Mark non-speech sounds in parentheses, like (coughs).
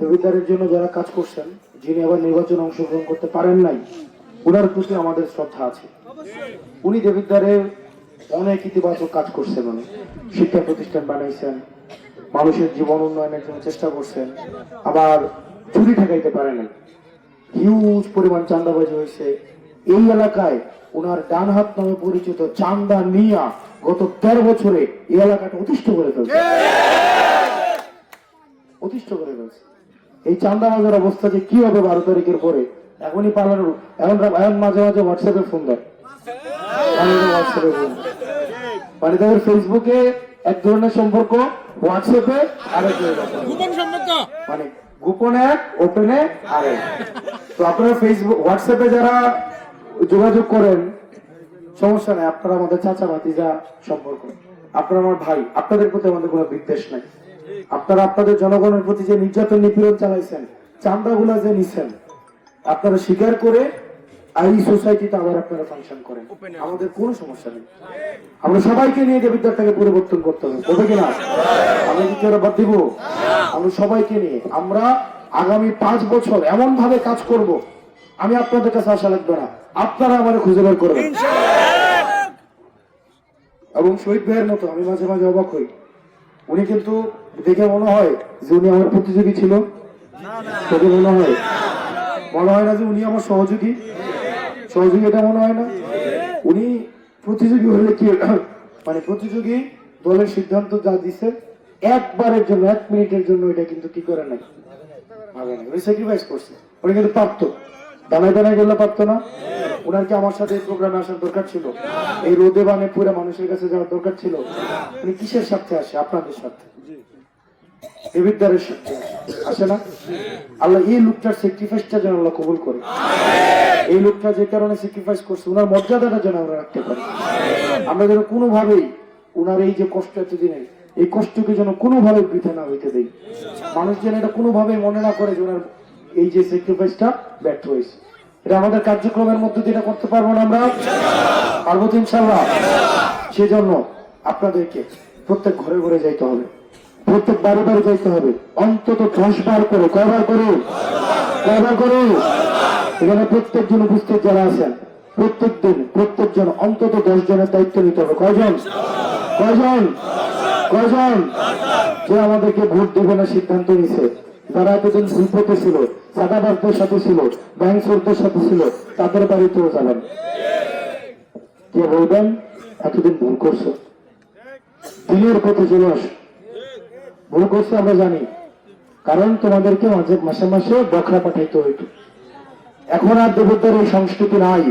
দেবিদ্বারের জন্য যারা কাজ করছেন, যিনি আবার নির্বাচনে অংশগ্রহণ করতে পারেন নাই ওনার প্রতি আমাদের শ্রদ্ধা আছে। উনি দেবিদ্বারের অনেক ইতিবাচক কাজ করছেন উনি। শিক্ষা প্রতিষ্ঠান বানাইছেন, মানুষের জীবন উন্নয়নের জন্য চেষ্টা করছেন, আবার চুরি ঠেকাইতে পারেন নাই। হিউজ পরিমাণ চান্দাবাজি হয়েছে। এই এলাকায় ওনার ডান হাত নামে পরিচিত চান্দা নিয়া গত তেরো বছরে এই এলাকাটা অতিষ্ঠ করে ফেলছে। অতিষ্ঠ করে ফেলছে। এই চান্দাবাজের অবস্থা যে কি হবে বারো তারিখের পরে এখনই পালানো। এখন এখন মাঝে মাঝে হোয়াটসঅ্যাপে ফোন দেয়। হোয়াটসঅ্যাপে ফোন মানে তাদের ফেসবুকে এক ধরনের সম্পর্ক হোয়াটসঅ্যাপে আরেক গোপন সম্পর্ক? মানে গোপনে এক ওপেনে আরেক। তো আপনারা ফেসবুক হোয়াটসঅ্যাপে যারা যোগাযোগ করেন সমস্যা নাই আপনারা আমাদের চাচা ভাতিজা সম্পর্ক। আপনারা আমার ভাই আপনাদের প্রতি আমাদের কোনো বিদ্বেষ নাই। আপনারা আপনাদের জনগণের প্রতি যে নির্যাতন নিপীড়ন চালাইছেন চান্দাগুলা যে নিছেন আপনারা স্বীকার করে এই সোসাইটিতে আবার আপনারা ফাংশন করেন। আমাদের কোনো সমস্যা নেই। আমরা সবাইকে নিয়ে পরিবর্তন করতে হবে কিনা? আমরা কি কেউ বাদ দিব? আমরা সবাইকে নিয়ে আমরা আগামী পাঁচ বছর এমন ভাবে কাজ করব আমি আপনাদের কাছে আশা লাগবে না। আপনারা আমার খুঁজে বের করবেন। এবং শহীদ ভাইয়ের মতো আমি মাঝে মাঝে অবাক হই। উনি কিন্তু দেখে মনে হয় যে উনি আমার প্রতিযোগী ছিল? তোকে মনে হয়। মনে হয় না যে উনি আমার সহযোগী? সহযোগী এটা মনে হয় না? উনি প্রতিযোগী হলে কি (coughs) মানে প্রতিযোগী দলের সিদ্ধান্ত যা দিছে, একবারের জন্য, এক মিনিটের জন্য এটা কিন্তু কি করে নাই? ভাবে নাই উনি স্যাক্রিফাইস করছে। উনি কিন্তু পারতো। দানায় দানায় গেলে পারতো না। ওনার কি আমার সাথে এই প্রোগ্রামে আসার দরকার ছিল? এই রোদে বানে পুরো মানুষের কাছে যাওয়ার দরকার ছিল? উনি কিসের সাথে আসে? আপনাদের সাথে আসে না? আল্লাহ এই লোকটার যেন করে। এই লোকটা যে কারণে করছে ওনার মর্যাদাটা যেন আমরা রাখতে পারি। আমরা যেন কোনোভাবেই ওনার এই যে কষ্ট এতদিনের এই কষ্টকে যেন কোনোভাবে বৃথা না হইতে দেই। মানুষ যেন এটা কোনোভাবে মনে না করে যে ওনার এই যে স্যাক্রিফাইসটা ব্যর্থ হয়েছে। এটা আমাদের কার্যক্রমের মধ্যে দিয়ে করতে পারব না আমরা? পারব তো ইনশাল্লাহ সেজন্য আপনাদেরকে প্রত্যেক ঘরে ঘরে যাইতে হবে। প্রত্যেক বাড়ি বাড়ি যাইতে হবে। অন্তত দশ বার করে, কয়বার করে? কয়বার করে? এখানে প্রত্যেকজন উপস্থিত যারা আছেন, প্রত্যেক দিন প্রত্যেকজন অন্তত দশ জনের দায়িত্ব নিতে হবে। কয়জন? কয়জন? কয়জন? যে আমাদেরকে ভোট দেবে না সিদ্ধান্ত নিছে। যারা এতদিন ভুল পথে ছিল, সাদাবাসদের সাথে ছিল ব্যাংক চোরদের সাথে ছিল, তাদের বাড়িতেও যাবেন। কে বলবেন? এতদিন ভুল করছ। দিনের পথে চলে আস। ভুল করছে আমরা জানি। কারণ তোমাদেরকে মাঝে মাসে মাসে বখরা পাঠাইতে হইত এখন আর দেবতার এই সংস্কৃতি নাই।